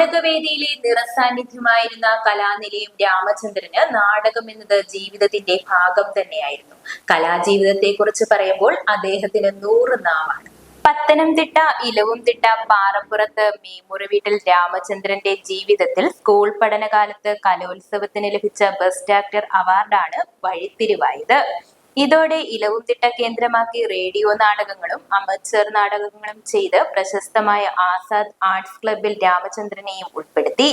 നാടകവേദിയിലെ നിറസാന്നിധ്യമായിരുന്ന കലാനിലയം രാമചന്ദ്രന് നാടകം എന്നത് ജീവിതത്തിന്റെ ഭാഗം തന്നെയായിരുന്നു. കലാജീവിതത്തെ കുറിച്ച് പറയുമ്പോൾ അദ്ദേഹത്തിന് നൂറ് നാവാണ്. പത്തനംതിട്ട ഇലവുംതിട്ട പാറപ്പുറത്ത് മീമുറി വീട്ടിൽ രാമചന്ദ്രന്റെ ജീവിതത്തിൽ സ്കൂൾ പഠനകാലത്ത് കലോത്സവത്തിന് ലഭിച്ച ബെസ്റ്റ് ആക്ടർ അവാർഡാണ് വഴിത്തിരിവായത്. ഇതോടെ ഇലവുത്തിട്ട കേന്ദ്രമാക്കി റേഡിയോ നാടകങ്ങളും അമച്ചർ നാടകങ്ങളും ചെയ്ത് പ്രശസ്തമായ ആസാദ് ആർട്സ് ക്ലബിൽ രാമചന്ദ്രനെയും ഉൾപ്പെടുത്തി.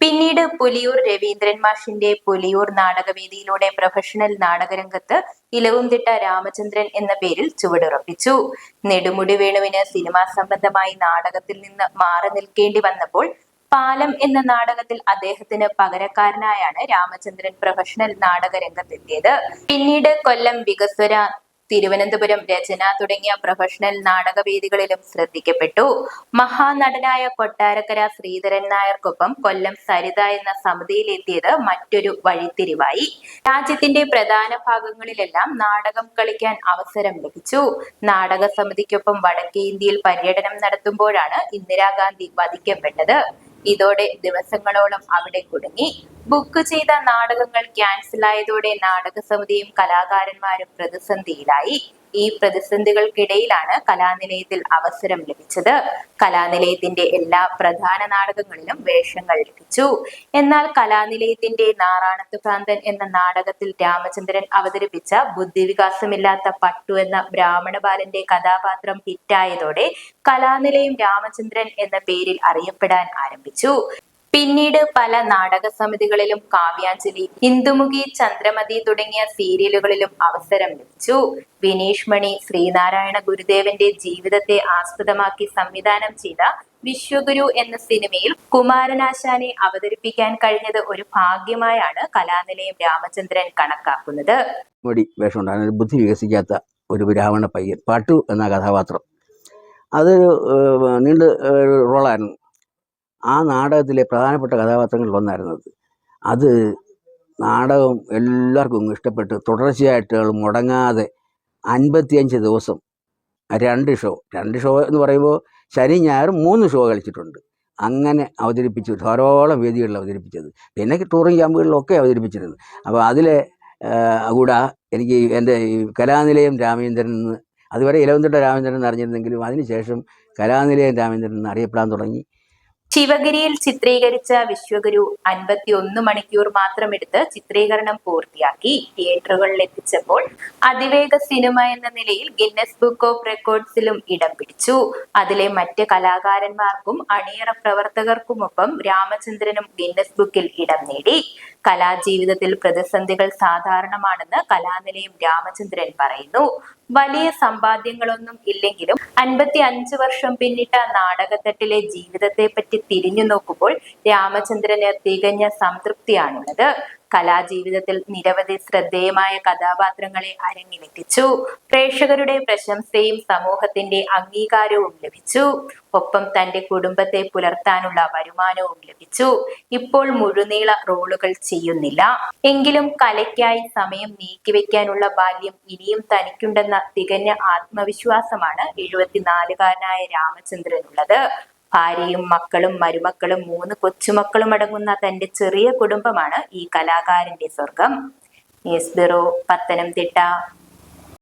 പിന്നീട് പുലിയൂർ രവീന്ദ്രൻ മാഷിന്റെ പുലിയൂർ നാടകവേദിയിലൂടെ പ്രൊഫഷണൽ നാടകരംഗത്ത് ഇലവുംതിട്ട രാമചന്ദ്രൻ എന്ന പേരിൽ ചുവടുറപ്പിച്ചു. നെടുമുടി വേണുവിന് സിനിമാ സംബന്ധമായി നാടകത്തിൽ നിന്ന് മാറി നിൽക്കേണ്ടി വന്നപ്പോൾ പാലം എന്ന നാടകത്തിൽ അദ്ദേഹത്തിന് പകരക്കാരനായാണ് രാമചന്ദ്രൻ പ്രൊഫഷണൽ നാടക രംഗത്തെത്തിയത്. പിന്നീട് കൊല്ലം വികസ്വര തിരുവനന്തപുരം രചന തുടങ്ങിയ പ്രൊഫഷണൽ നാടകവേദികളിലും ശ്രദ്ധിക്കപ്പെട്ടു. മഹാനടനായ കൊട്ടാരക്കര ശ്രീധരൻ നായർക്കൊപ്പം കൊല്ലം സരിത എന്ന സമിതിയിലെത്തിയത് മറ്റൊരു വഴിത്തിരിവായി. രാജ്യത്തിന്റെ പ്രധാന ഭാഗങ്ങളിലെല്ലാം നാടകം കളിക്കാൻ അവസരം ലഭിച്ചു. നാടക സമിതിക്കൊപ്പം വടക്കേ ഇന്ത്യയിൽ പര്യടനം നടത്തുമ്പോഴാണ് ഇന്ദിരാഗാന്ധി വധിക്കപ്പെട്ടത്. ഇതോടെ ദിവസങ്ങളോളം അവിടെ കുടുങ്ങി. ബുക്ക് ചെയ്ത നാടകങ്ങൾ ക്യാൻസൽ ആയതോടെ നാടക സമിതിയും കലാകാരന്മാരും പ്രതിസന്ധിയിലായി. ഈ പ്രതിസന്ധികൾക്കിടയിലാണ് കലാനിലയത്തിൽ അവസരം ലഭിച്ചത്. കലാനിലയത്തിന്റെ എല്ലാ പ്രധാന നാടകങ്ങളിലും വേഷങ്ങൾ ലഭിച്ചു. എന്നാൽ കലാനിലയത്തിന്റെ നാറാണത്ത് ഭ്രാന്തൻ എന്ന നാടകത്തിൽ രാമചന്ദ്രൻ അവതരിപ്പിച്ച ബുദ്ധിവികാസമില്ലാത്ത പട്ടു എന്ന ബ്രാഹ്മണ ബാലന്റെ കഥാപാത്രം ഹിറ്റായതോടെ കലാനിലയം രാമചന്ദ്രൻ എന്ന പേരിൽ അറിയപ്പെടാൻ ആരംഭിച്ചു. പിന്നീട് പല നാടക സമിതികളിലും കാവ്യാഞ്ജലി ഇന്ദുമുഖി ചന്ദ്രമതി തുടങ്ങിയ സീരിയലുകളിലും അവസരം ലഭിച്ചു. വിനീഷ് മണി ശ്രീനാരായണ ഗുരുദേവന്റെ ജീവിതത്തെ ആസ്പദമാക്കി സംവിധാനം ചെയ്ത വിശ്വഗുരു എന്ന സിനിമയിൽ കുമാരനാശാനെ അവതരിപ്പിക്കാൻ കഴിഞ്ഞത് ഒരു ഭാഗ്യമായാണ് കലാനിലയം രാമചന്ദ്രൻ കണക്കാക്കുന്നത്. മുടി ബുദ്ധി വികസിക്കാത്ത ഒരു ബ്രാഹ്മണ പയ്യൻ പാട്ടു എന്ന കഥാപാത്രം. അതൊരു നീണ്ട് റോളായിരുന്നു. ആ നാടകത്തിലെ പ്രധാനപ്പെട്ട കഥാപാത്രങ്ങളിൽ ഒന്നായിരുന്നത്. അത് നാടകം എല്ലാവർക്കും ഇഷ്ടപ്പെട്ട് തുടർച്ചയായിട്ട് മുടങ്ങാതെ അൻപത്തിയഞ്ച് ദിവസം രണ്ട് ഷോ രണ്ട് ഷോ എന്ന് പറയുമ്പോൾ ശനി ഞായറും മൂന്ന് ഷോ കളിച്ചിട്ടുണ്ട്. അങ്ങനെ അവതരിപ്പിച്ചു ധാരാളം വേദികളിൽ അവതരിപ്പിച്ചത്. പിന്നെ ടൂറിങ് ക്യാമ്പുകളിലൊക്കെ അവതരിപ്പിച്ചിരുന്നു. അപ്പോൾ അതിലെ കൂടെ എനിക്ക് എന്റെ ഈ കലാനിലയം രാമചന്ദ്രൻ എന്ന് അതുവരെ ഇലവന്തിട്ട രാമചന്ദ്രൻ എന്ന് അറിഞ്ഞിരുന്നെങ്കിലും അതിനുശേഷം കലാനിലയം രാമചന്ദ്രൻ എന്ന് അറിയപ്പെടാൻ തുടങ്ങി. ശിവഗിരിയിൽ ചിത്രീകരിച്ച വിശ്വഗുരു അൻപത്തി ഒന്ന് മണിക്കൂർ മാത്രം എടുത്ത് ചിത്രീകരണം പൂർത്തിയാക്കി തിയേറ്ററുകളിൽ എത്തിച്ചപ്പോൾ അതിവേഗ സിനിമ എന്ന നിലയിൽ ഗിന്നസ് ബുക്ക് ഓഫ് റെക്കോർഡ്സിലും ഇടം പിടിച്ചു. അതിലെ മറ്റ് കലാകാരന്മാർക്കും അണിയറ പ്രവർത്തകർക്കുമൊപ്പം രാമചന്ദ്രനും ഗിന്നസ് ബുക്കിൽ ഇടം നേടി. കലാജീവിതത്തിൽ പ്രതിസന്ധികൾ സാധാരണമാണെന്ന് കലാനിലയം രാമചന്ദ്രൻ പറയുന്നു. വലിയ സമ്പാദ്യങ്ങളൊന്നും ഇല്ലെങ്കിലും അൻപത്തി അഞ്ച് വർഷം പിന്നിട്ട നാടകത്തട്ടിലെ ജീവിതത്തെ പറ്റി തിരിഞ്ഞു നോക്കുമ്പോൾ രാമചന്ദ്രന് തികഞ്ഞ സംതൃപ്തിയാണുള്ളത്. കലാജീവിതത്തിൽ നിരവധി ശ്രദ്ധേയമായ കഥാപാത്രങ്ങളെ അരങ്ങിലെത്തിച്ചു പ്രേക്ഷകരുടെ പ്രശംസയും സമൂഹത്തിന്റെ അംഗീകാരവും ലഭിച്ചു. ഒപ്പം തന്റെ കുടുംബത്തെ പുലർത്താനുള്ള വരുമാനവും ലഭിച്ചു. ഇപ്പോൾ മുഴുനീള റോളുകൾ ചെയ്യുന്നില്ല. എങ്കിലും കലയ്ക്കായി സമയം നീക്കിവെക്കാനുള്ള ബാല്യം ഇനിയും തനിക്കുണ്ടെന്ന തികഞ്ഞ ആത്മവിശ്വാസമാണ് എഴുപത്തിനാലുകാരനായ രാമചന്ദ്രനുള്ളത്. ഭാര്യയും മക്കളും മരുമക്കളും മൂന്ന് കൊച്ചുമക്കളും അടങ്ങുന്ന തന്റെ ചെറിയ കുടുംബമാണ് ഈ കലാകാരന്റെ സ്വർഗം. News bureau Pathanamthitta